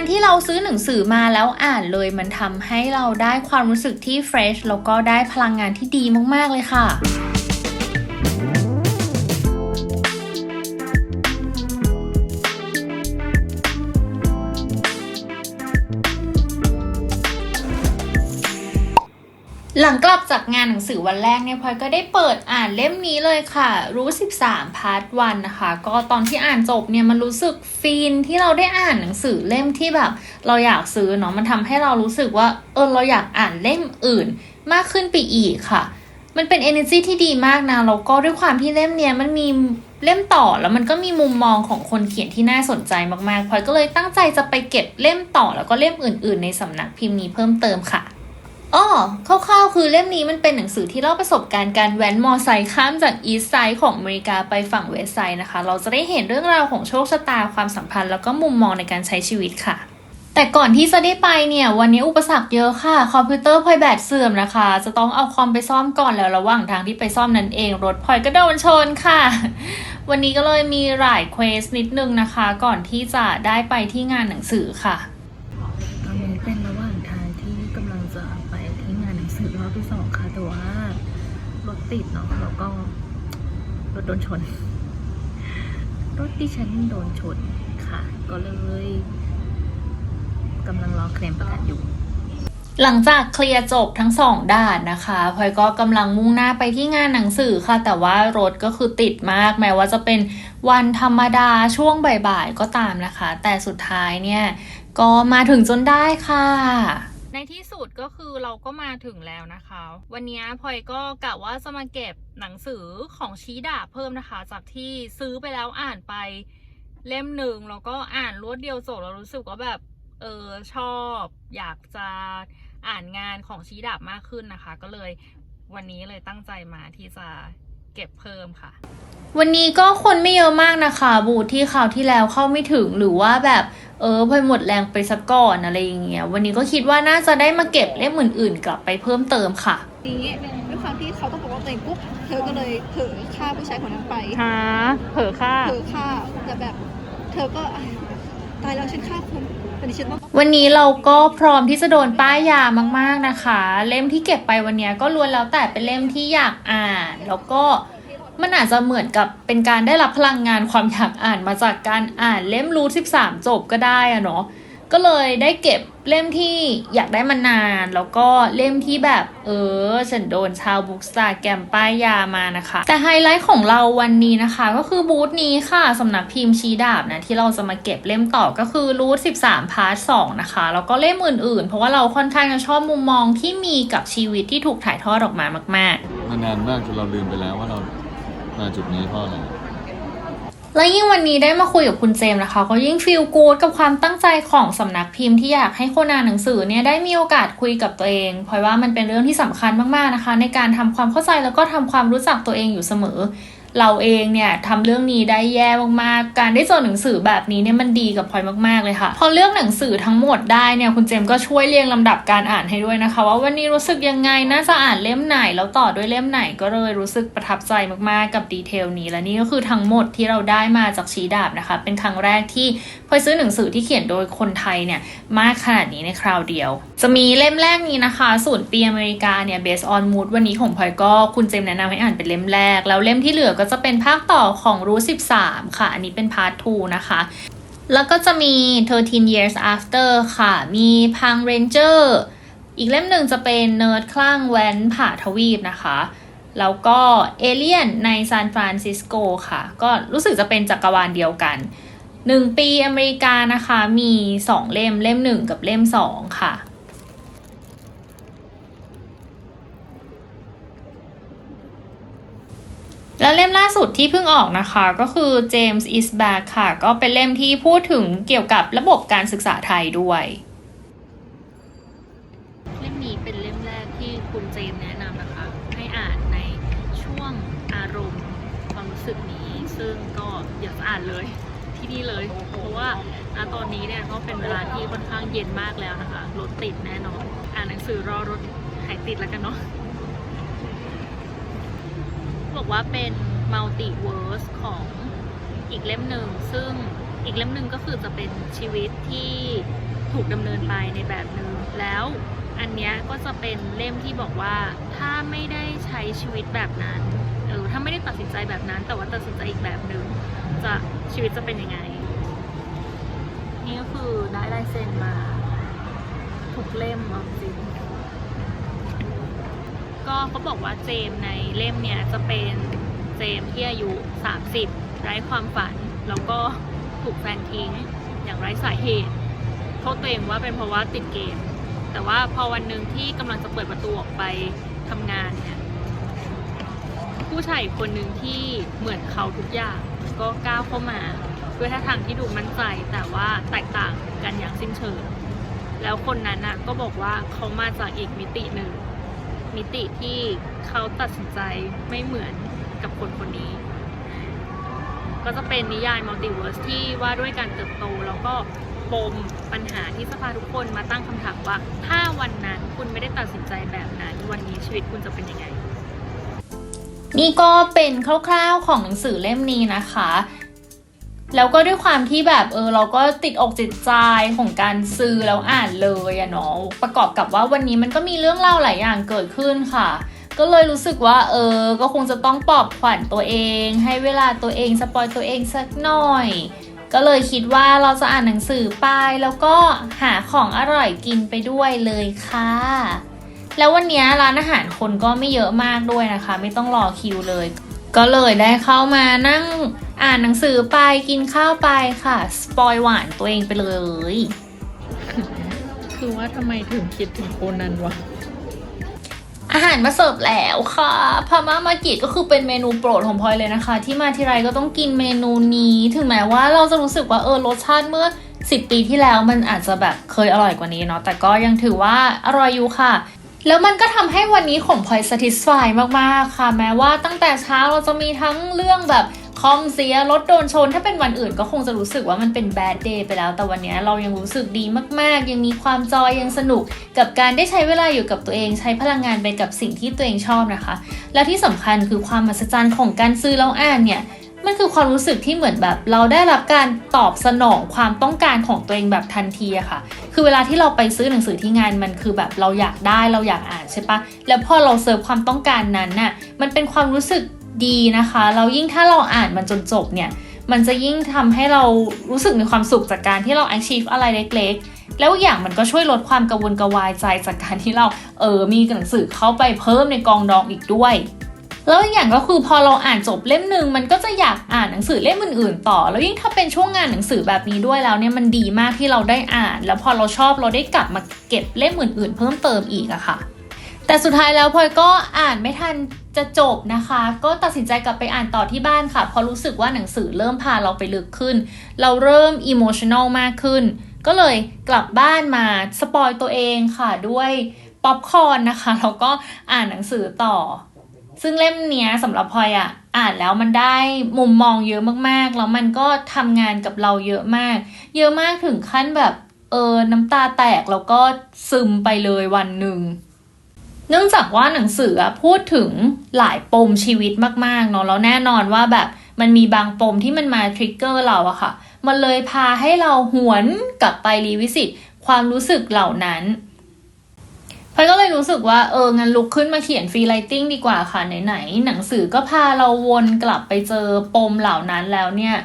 การที่เราซื้อหนังสือมาแล้วอ่านเลยมันทำให้เราได้ความรู้สึกที่เฟรชแล้วก็ได้พลังงานที่ดีมาก ๆ เลยค่ะ หลังกลับจากงานหนังสือวันแรกเนี่ยพลอยก็ได้เปิดอ่านเล่มนี้เลยค่ะ รู้ 13 พาร์ทวันนะคะ ก็ตอนที่อ่านจบเนี่ยมันรู้สึกฟินที่เราได้อ่านหนังสือเล่มที่แบบ เราอยากซื้อเนาะมันทำให้เรารู้สึกว่าเออเราอยากอ่านเล่มอื่น มากขึ้นไปอีกค่ะ มันเป็น energy ที่ดีมากนะแล้วก็ด้วยความที่เล่มเนี้ยมันมีเล่มต่อแล้วมันก็มีมุมมองของคนเขียนที่น่าสนใจมากๆพลอยก็เลยตั้งใจจะไปเก็บเล่มต่อแล้วก็เล่มอื่น ๆ ในสำนักพิมพ์นี้เพิ่มเติมค่ะ อ้อคร่าวๆคือเล่มนี้มันเป็นหนังสือที่เล่าประสบการณ์การแว้นมอไซค์ข้ามจากอีสไซด์ของอเมริกาไปฝั่งเวสไซด์นะคะ เราจะได้เห็นเรื่องราวของโชคชะตาความสัมพันธ์แล้วก็มุมมองในการใช้ชีวิตค่ะ แต่ก่อนที่จะได้ไปเนี่ย วันนี้อุปสรรคเยอะค่ะ คอมพิวเตอร์พลอยแบตเสื่อมนะคะ จะต้องเอาคอมไปซ่อมก่อนแล้วระหว่างทางที่ไปซ่อมนั่นเอง รถพลอยก็โดนชนค่ะ วันนี้ก็เลยมีหลายเควสนิดนึงนะคะ ก่อนที่จะได้ไปที่งานหนังสือค่ะ ตอนนี้เป็นระหว่างทางที่กำลังจะไป สือรอบที่สองค่ะแต่ว่ารถติดเนาะแล้วก็รถโดนชน รถที่ฉันโดนชนค่ะ ก็เลยกำลังรอเคลมประกันอยู่หลังจากเคลียร์จบทั้งสองด่านนะคะพลอยก็กำลังมุ่งหน้าไปที่งานหนังสือค่ะ แต่ว่ารถก็คือติดมากแม้ว่าจะเป็นวันธรรมดาช่วงบ่ายๆก็ตามนะคะ แต่สุดท้ายเนี่ย ก็มาถึงจนได้ค่ะ ในที่สุดก็คือเราก็มาถึงแล้วนะคะ วันนี้พลอยก็กะว่าจะมาเก็บหนังสือของชี้ดาบเพิ่มนะคะ จากที่ซื้อไปแล้วอ่านไปเล่มหนึ่งแล้วก็อ่านรวดเดียวจบแล้วรู้สึกว่าแบบเออชอบ อยากจะอ่านงานของชี้ดาบมากขึ้นนะคะ ก็เลยวันนี้เลยตั้งใจมาที่จะ เก็บเพิ่มค่ะ วันนี้ก็คนไม่เยอะมากนะคะ บูธที่คราวที่แล้วเข้าไม่ถึงหรือว่าแบบเออพลอยหมดแรงไปสักก่อนอะไรอย่างเงี้ยวันนี้ก็คิดว่าน่าจะได้มาเก็บเล่มอื่นๆกลับไปเพิ่มเติมค่ะนี้ด้วยความที่เขาต้องบอกว่าตัวเองปุ๊บเธอก็เลยเผลอฆ่าผู้ชายคนนั้นไปฮะเผลอค่ะเผลอฆ่าแต่แบบ เธอก็อะตายแล้วฉันฆ่าคนแต่ดิฉันต้อง วันนี้เราก็พร้อมที่จะโดนป้ายยามากๆนะคะ เล่มที่เก็บไปวันนี้ก็ล้วนแล้วแต่เป็นเล่มที่อยากอ่าน แล้วก็มันอาจจะเหมือนกับเป็นการได้รับพลังงานความอยากอ่านมาจากการอ่านเล่มรูท13 จบก็ได้อะเนาะ ก็เลยได้เก็บเล่มที่อยากได้มานาน แล้วก็เล่มที่แบบเออฉันโดนชาวบุ๊กสตาร์แกรมป้ายยามานะคะ แต่ไฮไลท์ของเราวันนี้นะคะ ก็คือบูธนี้ค่ะสำนักพิมพ์ชีดาบนะ ที่เราจะมาเก็บเล่มต่อก็คือรูท13 พาร์ท 2 นะคะ แล้วก็เล่มอื่นๆ เพราะว่าเราค่อนข้างจะชอบมุมมองที่มีกับชีวิตที่ถูกถ่ายทอดออกมามาก ๆ มานานมากจนเราลืมไปแล้วว่าเรามาจุดนี้เพราะอะไร และยิ่งวันนี้ได้มาคุยกับคุณเจมส์นะคะ ก็ยิ่งฟีลกูดกับความตั้งใจของสำนักพิมพ์ที่อยากให้คนอ่านหนังสือเนี่ยได้มีโอกาสคุยกับตัวเองเพราะว่ามันเป็นเรื่องที่สำคัญมากๆนะคะ ในการทำความเข้าใจแล้วก็ทำความรู้จักตัวเองอยู่เสมอ เราเองเนี่ยทำเรื่องนี้ได้แย่มากๆ การได้เจอหนังสือแบบนี้เนี่ยมันดีกับพลอยมากๆเลยค่ะ พอเลือกหนังสือทั้งหมดได้เนี่ยคุณเจมก็ช่วยเรียงลำดับการอ่านให้ด้วยนะคะ ว่าวันนี้รู้สึกยังไงน่าจะอ่านเล่มไหนแล้วต่อด้วยเล่มไหนก็เลยรู้สึกประทับใจมากๆกับดีเทลนี้ และนี่ก็คือทั้งหมดที่เราได้มาจากชีดาบนะคะ เป็นครั้งแรกที่พลอยซื้อหนังสือที่เขียนโดยคนไทยเนี่ยมากขนาดนี้ในคราวเดียว จะมีเล่มแรกนี้นะคะศูนย์ปีอเมริกาเนี่ย based on mood วันนี้ของพลอยก็คุณเจมแนะนำให้อ่านเป็นเล่มแรกแล้วเล่มที่เหลือก็จะเป็นภาคต่อของรู้13 ค่ะ อันนี้เป็นพาร์ท 2 นะคะ แล้วก็จะมี 13 years after ค่ะ มีพัง ranger อีกเล่มหนึ่งจะเป็นเนิร์ดคลั่งแว้นผ่าทวีปนะคะ แล้วก็เอเลียนในซานฟรานซิสโกค่ะ ก็รู้สึกจะเป็นจักรวาลเดียวกัน 1 ปีอเมริกานะคะ มี 2 เล่ม เล่ม 1 กับเล่ม 2 ค่ะ แล้วเล่มล่าสุดที่เพิ่งออกนะคะก็คือ James is back ค่ะ ก็เป็นเล่มที่พูดถึงเกี่ยวกับระบบการศึกษาไทยด้วย เล่มนี้เป็นเล่มแรกที่คุณเจมส์แนะนำนะคะ ให้อ่านในช่วงอารมณ์ความรู้สึกนี้ ซึ่งก็อยากอ่านเลยที่นี่เลย เพราะว่าณตอนนี้เนี่ยก็เป็นเวลาที่ค่อนข้างเย็นมากแล้วนะคะรถติดแน่นอน อ่านหนังสือรอรถหายติดแล้วกันเนาะ ว่าเป็นมัลติเวิร์สของอีกเล่มหนึ่ง ซึ่งอีกเล่มหนึ่งก็คือจะเป็นชีวิตที่ถูกดำเนินไปในแบบหนึ่งแล้วอันเนี้ยก็จะเป็นเล่มที่บอกว่าถ้าไม่ได้ใช้ชีวิตแบบนั้นเออถ้าไม่ได้ตัดสินใจแบบนั้น แต่ว่าตัดสินใจอีกแบบหนึ่งจะชีวิตจะเป็นยังไง นี่ก็คือได้ลายเซ็นมาทุกเล่มเอาจริง ก็เขาบอกว่าเจมในเล่มเนี่ยจะเป็นเจมที่อายุ 30 ไร้ความฝัน แล้วก็ถูกแฟนทิ้งอย่างไร้สาเหตุโทษตัวเองว่าเป็นเพราะว่าติดเกม แต่ว่าพอวันหนึ่งที่กำลังจะเปิดประตูออกไปทำงานเนี่ยผู้ชายอีกคนหนึ่งที่เหมือนเขาทุกอย่างก็ก้าวเข้ามาด้วยท่าทางที่ดูมั่นใจแต่ว่าแตกต่างกันอย่างสิ้นเชิง แล้วคนนั้นน่ะก็บอกว่าเขามาจากอีกมิติหนึ่ง มิติที่เขาตัดสินใจไม่เหมือนกับคนคนนี้ ก็จะเป็นนิยายมัลติเวิร์สที่ว่าด้วยการเติบโตแล้วก็ปมปัญหาที่จะพาทุกคนมาตั้งคำถามว่า ถ้าวันนั้นคุณไม่ได้ตัดสินใจแบบนั้น วันนี้ชีวิตคุณจะเป็นยังไง นี่ก็เป็นคร่าวๆของหนังสือเล่มนี้นะคะ แล้วก็ด้วยความที่แบบเออเราก็ติดอกติดใจของการซื้อแล้วอ่านเลยอะเนาะประกอบกับว่าวันนี้มันก็มีเรื่องเล่าหลายอย่างเกิดขึ้นค่ะ ก็เลยรู้สึกว่าเออก็คงจะต้องปลอบขวัญตัวเอง ให้เวลาตัวเองสปอยตัวเองสักหน่อย ก็เลยคิดว่าเราจะอ่านหนังสือไปแล้วก็หาของอร่อยกินไปด้วยเลยค่ะ แล้ววันนี้ร้านอาหารคนก็ไม่เยอะมากด้วยนะคะ ไม่ต้องรอคิวเลย ก็เลยได้เข้ามานั่งอ่านหนังสือไปกินข้าวไปค่ะ สปอยหวานตัวเองไปเลย คือว่าทำไมถึงคิดถึงโคนันวะ อาหารมาเสิร์ฟแล้วค่ะพาม่ามากิก็คือเป็นเมนูโปรดของพลอยเลยนะคะ ที่มาทีไรก็ต้องกินเมนูนี้ ถึงแม้ว่าเราจะรู้สึกว่าเออรสชาติเมื่อ10ปีที่แล้วมันอาจจะแบบเคยอร่อยกว่านี้เนาะแต่ก็ยังถือว่าอร่อยอยู่ค่ะ แล้วมันก็ทำให้วันนี้ของพลอย satisfy มากๆ ค่ะ แม้ว่าตั้งแต่เช้าเราจะมีทั้งเรื่องแบบคอมเสียรถโดนชน ถ้าเป็นวันอื่นก็คงจะรู้สึกว่ามันเป็น bad day ไปแล้ว แต่วันนี้เรายังรู้สึกดีมากๆ ยังมีความจอยยังสนุก กับการได้ใช้เวลาอยู่กับตัวเอง ใช้พลังงานไปกับสิ่งที่ตัวเองชอบนะคะ และที่สำคัญคือความมหัศจรรย์ของการซื้อแล้วอ่านเนี่ย มันคือความรู้สึกที่เหมือนแบบ เราได้รับการตอบสนองความต้องการของตัวเองแบบทันทีอะค่ะ คือเวลาที่เราไปซื้อหนังสือที่งานมันคือแบบเราอยากได้เราอยากอ่านใช่ปะแล้วพอเราเซิร์ฟความต้องการนั้นน่ะมันเป็นความรู้สึกดีนะคะ เรายิ่งถ้าเราอ่านมันจนจบเนี่ยมันจะยิ่งทำให้เรารู้สึกมีความสุขจากการที่เรา achieve อะไรเล็กๆ แล้วอย่างมันก็ช่วยลดความกังวลกระวายใจจากการที่เราเออมีหนังสือเข้าไปเพิ่มในกองดองอีกด้วย แล้วอีกอย่างก็คือพอเราอ่านจบเล่มหนึ่งมันก็จะอยากอ่านหนังสือเล่มอื่นๆ ต่อ แล้วยิ่งถ้าเป็นช่วงงานหนังสือแบบนี้ด้วยแล้วเนี่ยมันดีมากที่เราได้อ่าน แล้วพอเราชอบเราได้กลับมาเก็บเล่มอื่น ๆ เพิ่มเติมอีกอะค่ะ แต่สุดท้ายแล้วพลอยก็อ่านไม่ทันจะจบนะคะ ก็ตัดสินใจกลับไปอ่านต่อที่บ้านค่ะเพราะรู้สึกว่าหนังสือเริ่มพาเราไปลึกขึ้น เราเริ่มอิโมชัน a ลมากขึ้น ก็เลยกลับบ้านมาสปอยตัวเองค่ะด้วยป๊อปคอร์นนะคะแล้วก็อ่านหนังสือต่อ ซึ่งเล่มเนี้ยสำหรับพลอยอะอ่านแล้วมันได้มุมมองเยอะมากๆ แล้วมันก็ทำงานกับเราเยอะมาก เยอะมากถึงขั้นแบบเออน้ำตาแตกแล้วก็ซึมไปเลยวันหนึ่ง เนื่องจากว่าหนังสือพูดถึงหลายปมชีวิตมากๆเนาะแล้วแน่นอนว่าแบบมันมีบางปมที่มันมาทริกเกอร์เราอะค่ะ มันเลยพาให้เราหวนกลับไปรีวิสิตความรู้สึกเหล่านั้น พลอยก็เลยรู้สึกว่าเอองั้นลุกขึ้นมาเขียนฟรีไ i ติ้งดีกว่าค่ะไหนๆหนังสือก็พาเราวนกลับไปเจอปมเหล่านั้นแล้วเนี่ย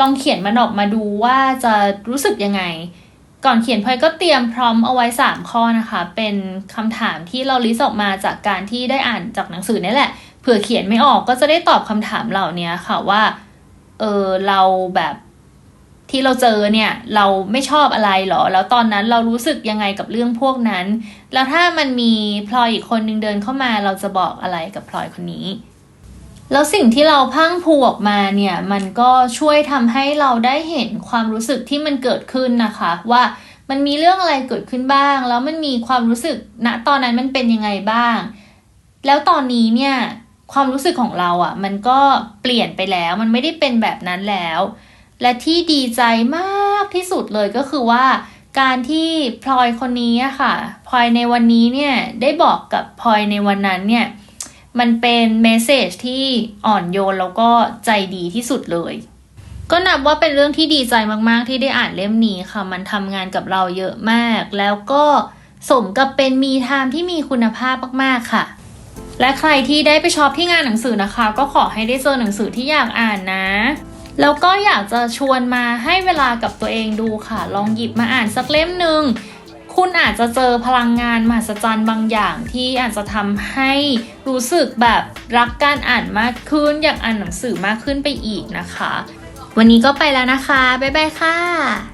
ลองเขียนมันออกมาดูว่าจะรู้สึกยังไง ก่อนเขียนพลอยก็เตรียมพร้อมเอาไว้ 3 ข้อนะคะ เป็นคำถามที่เราลิสต์ออกมาจากการที่ได้อ่านจากหนังสือนี่แหละเผื่อเขียนไม่ออกก็จะได้ตอบคำถามเหล่านี้ค่ะว่าเออเราแบบ ที่เราเจอเนี่ยเราไม่ชอบอะไรหรอ แล้วตอนนั้นเรารู้สึกยังไงกับเรื่องพวกนั้น แล้วถ้ามันมีพลอยอีกคนนึงเดินเข้ามาเราจะบอกอะไรกับพลอยคนนี้ แล้วสิ่งที่เราพังพูออกมาเนี่ยมันก็ช่วยทำให้เราได้เห็นความรู้สึกที่มันเกิดขึ้นนะคะ ว่ามันมีเรื่องอะไรเกิดขึ้นบ้าง แล้วมันมีความรู้สึกณตอนนั้นมันเป็นยังไงบ้าง แล้วตอนนี้เนี่ยความรู้สึกของเราอะ่ะ มันก็เปลี่ยนไปแล้ว มันไม่ได้เป็นแบบนั้นแล้ว และที่ดีใจมากที่สุดเลยก็คือว่า การที่พลอยคนนี้ค่ะพลอยในวันนี้เนี่ยได้บอกกับพลอยในวันนั้นเนี่ยมันเป็นเมสเซจที่อ่อนโยนแล้วก็ใจดีที่สุดเลย ก็นับว่าเป็นเรื่องที่ดีใจมากๆ ที่ได้อ่านเล่มนี้ค่ะ มันทำงานกับเราเยอะมาก แล้วก็สมกับเป็นมีไทม์ที่มีคุณภาพมากๆค่ะ และใครที่ได้ไปช็อปที่งานหนังสือนะคะ ก็ขอให้ได้เจอหนังสือที่อยากอ่านนะ แล้วก็อยากจะชวนมาให้เวลากับตัวเองดูค่ะ ลองหยิบมาอ่านสักเล่มหนึ่งคุณอาจจะเจอพลังงานมหัศจรรย์บางอย่างที่อาจจะทำให้รู้สึกแบบรักการอ่านมากขึ้น อยากอ่านหนังสือมากขึ้นไปอีกนะคะ วันนี้ก็ไปแล้วนะคะ บ๊ายบายค่ะ